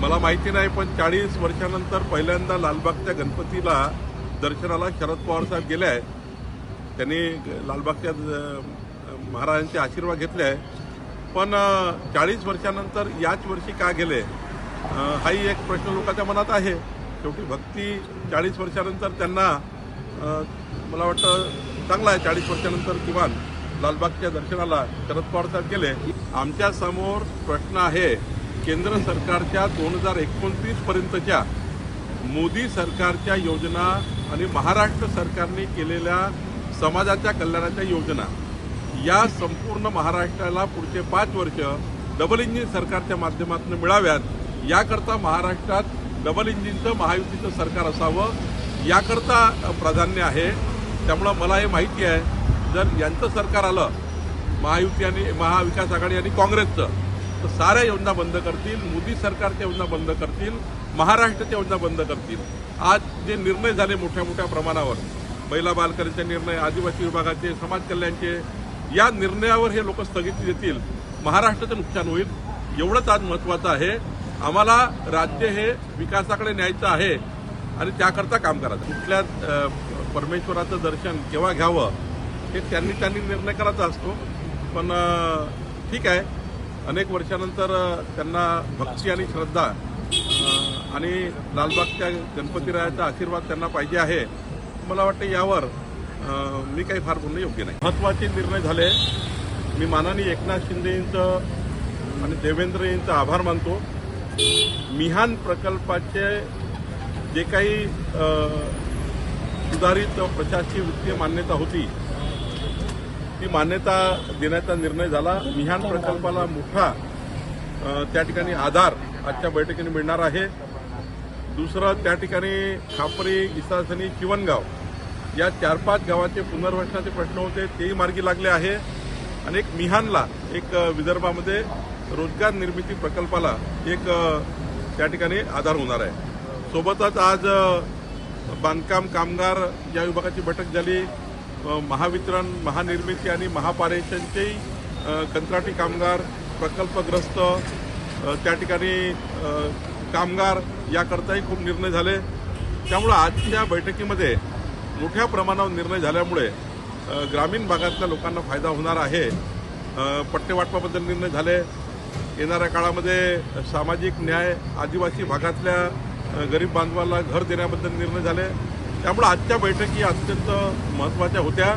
मला माहिती नाही पण चाळीस वर्षानंतर पहिल्यांदा लालबागच्या गणपतीला दर्शनाला शरद पवार साहेब गेले आहे त्यांनी लालबागच्या महाराजांचे आशीर्वाद घेतले आहे पण चाळीस वर्षानंतर याच वर्षी का गेले? हाही एक प्रश्न लोकांच्या मनात आहे. शेवटी भक्ती चाळीस वर्षानंतर त्यांना मला वाटतं चांगला आहे. चाळीस वर्षानंतर किमान लालबागच्या दर्शनाला शरद पवार साहेब गेले. आमच्यासमोर प्रश्न आहे केंद्र सरकारच्या दोन हजार एकोणतीस पर्यंतच्या मोदी सरकारच्या योजना आणि महाराष्ट्र सरकारने केलेल्या समाजाच्या कल्याणाच्या योजना या संपूर्ण महाराष्ट्राला पुढचे पाच वर्ष डबल इंजिन सरकारच्या माध्यमातून मिळाव्यात. याकरता महाराष्ट्रात डबल इंजिनचं महायुतीचं सरकार असावं याकरता प्राधान्य आहे. त्यामुळं मला हे माहिती आहे जर यांचं सरकार आलं महायुती आणि महाविकास आघाडी आणि काँग्रेसचं तर साऱ्या योजना बंद करतील मोदी सरकारच्या योजना बंद करतील महाराष्ट्राच्या योजना बंद करतील. आज जे निर्णय झाले मोठ्या मोठ्या प्रमाणावर महिला बालकल्याणचे निर्णय आदिवासी विभागाचे समाज कल्याणचे या निर्णयावर हे लोक स्थगिती देतील. महाराष्ट्राचं नुकसान होईल एवढंच आज महत्वाचं आहे. आम्हाला राज्य हे विकासाकडे न्यायचं आहे आणि त्याकरता काम करायचं कुठल्या परमेश्वराचं दर्शन केव्हा घ्यावं हे त्यांनी त्यांनी निर्णय करायचा असतो. पण ठीक आहे अनेक वर्षानंतर त्यांना भक्ती आणि श्रद्धा आणि लालबागच्या गणपतीरायाचा आशीर्वाद त्यांना पाहिजे आहे. मला वाटतं यावर मी काही फार बोलणं योग्य नाही. महत्त्वाचे निर्णय झाले. मी मानानी एकनाथ शिंदे यांचं आणि देवेंद्र यांचं आभार मानतो. मिहान प्रकल्पाचे जे काही सुधारित प्रशासकीय वित्तीय मान्यता होती ती मान्यता देण्याचा निर्णय झाला. मिहान प्रकल्पाला मोठा त्या ठिकाणी आधार आजच्या बैठकीने मिळणार आहे. दुसरं त्या ठिकाणी खापरी इसासनी चिवणगाव या चार पाच गावाचे पुनर्वसनाचे प्रश्न होते तेही मार्गी लागले आहे. आणि एक मिहानला एक विदर्भामध्ये रोजगार निर्मिती प्रकल्पाला एक त्या ठिकाणी आधार होणार आहे. सोबतच आज बांधकाम कामगार या विभागाची बैठक झाली. महावितरण महानिर्मिती आणि महापारेषणचेही कंत्राटी कामगार प्रकल्पग्रस्त त्या ठिकाणी कामगार याकरताही खूप निर्णय झाले. त्यामुळं आजच्या बैठकीमध्ये मोठ्या प्रमाणावर निर्णय झाल्यामुळे ग्रामीण भागातल्या लोकांना फायदा होणार आहे. पट्टेवाटपाबद्दल निर्णय झाले. येणाऱ्या काळामध्ये सामाजिक न्याय आदिवासी भागातल्या गरीब बांधवाला घर देण्याबद्दल निर्णय झाले. त्यामुळं आजच्या बैठकी अत्यंत महत्त्वाच्या होत्या.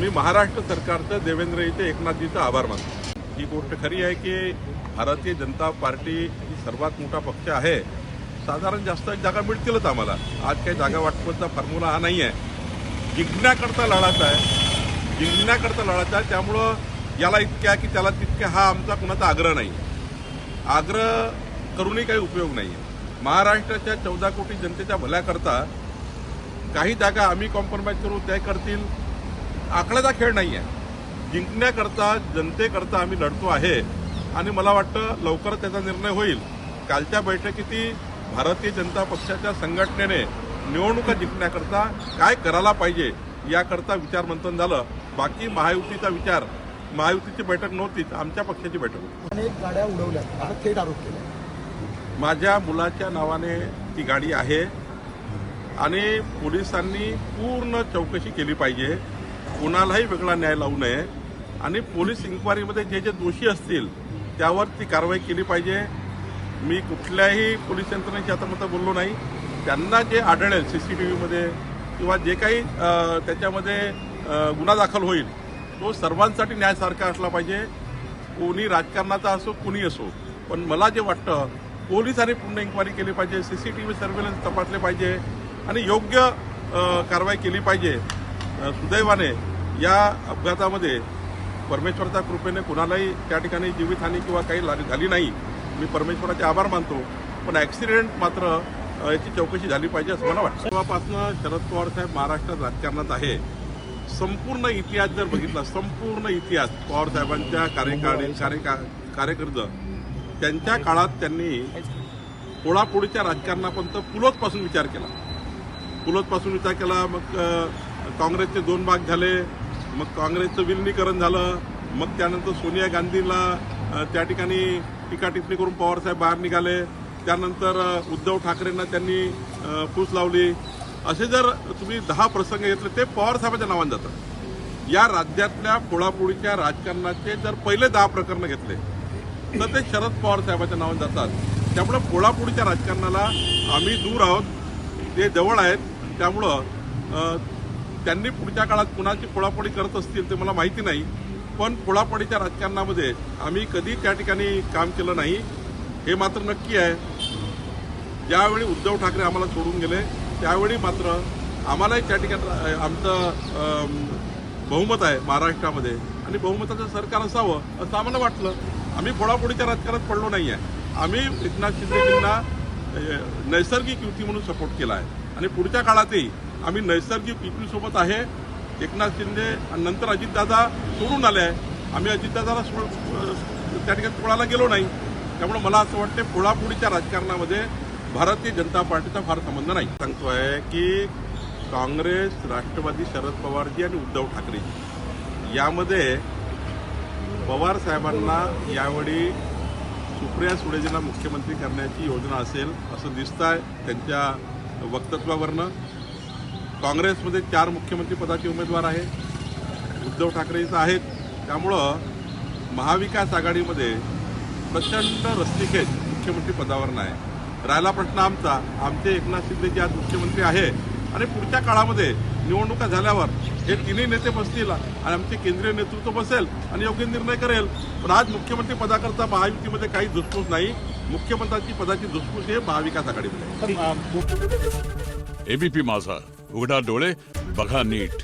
मी महाराष्ट्र सरकारचं देवेंद्र इथे एकनाथजीचं आभार मानतो. ही गोष्ट खरी आहे की भारतीय जनता पार्टी ही सर्वात मोठा पक्ष आहे. साधारण जास्त जागा मिळतीलच आम्हाला. आज काही जागा वाटपाचा फॉर्म्युला हा नाही आहे जिंकण्याकरता लढाचा आहे. जिंकण्याकरता लढाचा आहे. त्यामुळं याला इतक्या की त्याला तितक्या हा आमचा कुणाचा आग्रह नाही. आग्रह करूनही काही उपयोग नाही आहे महाराष्ट्राच्या चौदा कोटी जनतेच्या भल्याकरता काही जागा आम्ही कॉम्प्रोमाइज करू त्या करतील. आकड्याचा खेळ नाही आहे जिंकण्याकरता जनतेकरता आम्ही लढतो आहे. आणि मला वाटतं लवकरच त्याचा निर्णय होईल. कालच्या बैठकीतही भारतीय जनता पक्षाच्या संघटनेने निवडणुका जिंकण्याकरता काय करायला पाहिजे याकरता विचार मंथन झालं. बाकी महायुतीचा विचार महायुतीची बैठक नव्हतीच आमच्या पक्षाची बैठक होती. अनेक गाड्या उडवल्या थेट आरोप केला. माझ्या मुलाच्या नावाने ती गाडी आहे. आणि पोलिसांनी पूर्ण चौकशी केली पाहिजे. कुणालाही वेगळा न्याय लावू नये. आणि पोलीस इन्क्वायरीमध्ये जे जे दोषी असतील त्यावर ती कारवाई केली पाहिजे. मी कुठल्याही पोलीस यंत्रणेशी आता मतं बोललो नाही. त्यांना जे आढळेल सी सी टी व्हीमध्ये किंवा जे काही त्याच्यामध्ये गुन्हा दाखल होईल तो सर्वांसाठी न्यायसारखा असला पाहिजे. कोणी राजकारणाचा असो कुणी असो. पण मला जे वाटतं पोलिसांनी पूर्ण इन्क्वायरी केली पाहिजे C C T V surveillance तपासले पाहिजे. आणि योग्य कारवाई केली पाहिजे. सुदैवाने या अपघातामध्ये परमेश्वराच्या कृपेने कुणालाही त्या ठिकाणी जीवितहानी किंवा काही झाली नाही. मी परमेश्वराचे आभार मानतो. पण ॲक्सिडेंट मात्र याची चौकशी झाली पाहिजे असं मला वाटतं. तेव्हापासून शरद पवार साहेब महाराष्ट्रात राजकारणात आहे. संपूर्ण इतिहास जर बघितला संपूर्ण इतिहास पवार साहेबांच्या कार्यकाळी कार्यका कार्यकर्त त्यांच्या काळात त्यांनी पोळापोळीच्या राजकारणापर्यंत पुलोतपासून विचार केला. पुलतपासून विचार केला मग काँग्रेसचे दोन भाग झाले मग काँग्रेसचं विलिनीकरण झालं मग त्यानंतर सोनिया गांधीला त्या ठिकाणी टीका टिप्पणी करून पवारसाहेब बाहेर निघाले. त्यानंतर उद्धव ठाकरेंना त्यांनी फूस लावली. असे जर तुम्ही दहा प्रसंग घेतले ते पवारसाहेबाच्या नावाने जातात. या राज्यातल्या पोळापोळीच्या राजकारणाचे जर पहिले दहा प्रकरण घेतले तर ते शरद पवार साहेबांच्या नावाने जातात. त्यामुळे पोळापोळीच्या राजकारणाला आम्ही दूर आहोत. ते जवळ आहेत. त्यामुळं त्यांनी पुढच्या काळात कुणाची पोळापोळी करत असतील ते मला माहिती नाही. पण पोळापोळीच्या राजकारणामध्ये आम्ही कधी त्या ठिकाणी काम केलं नाही. हे मात्र नक्की आहे. ज्यावेळी उद्धव ठाकरे आम्हाला सोडून गेले त्यावेळी मात्र आम्हालाही त्या ठिकाणी आमचं बहुमत आहे महाराष्ट्रामध्ये. आणि बहुमताचं सरकार असावं असं आम्हाला वाटलं. आम्ही फोडाफोडीच्या राजकारणात पडलो नाही आहे आम्ही एकनाथ शिंदेजींना नैसर्गिक युती म्हणून सपोर्ट केला आहे आणि पुढच्या काळातही आम्ही नैसर्गिक युतीसोबत आहे. एकनाथ शिंदे आणि नंतर अजितदादा सोडून आले आहे. आम्ही अजितदादाला सोड त्या ठिकाणी पोळाला गेलो नाही. त्यामुळे मला असं वाटतं पोळापोळीच्या राजकारणामध्ये भारतीय जनता पार्टीचा फार संबंध नाही. सांगतो आहे की काँग्रेस राष्ट्रवादी शरद पवारजी आणि उद्धव ठाकरेजी यामध्ये पवार साहेबांना यावेळी सुप्रिया सुळेजींना मुख्यमंत्री करण्याची योजना असेल असं दिसत आहे त्यांच्या वक्तव्यावरनं काँग्रेसमध्ये चार मुख्यमंत्री पदाचे उमेदवार आहेत. उद्धव ठाकरेचं आहेत. त्यामुळं महाविकास आघाडीमध्ये प्रचंड रस्तिकेत मुख्यमंत्री पदावर नाही. राहिला प्रश्न आमचा. आमचे एकनाथ शिंदे जे आज मुख्यमंत्री आहे आणि पुढच्या काळामध्ये निवडणुका झाल्यावर हे तिन्ही नेते बसतील आणि आमचे केंद्रीय नेतृत्व बसेल आणि योग्य निर्णय करेल. पण आज मुख्यमंत्री पदाकरता महायुतीमध्ये काही धुसफूस नाही. मुख्यमंत्र्यांची पदाची धुसफूस हे महाविकास आघाडीमध्ये आहे. एबीपी माझा उघडा डोळे बघा नीट.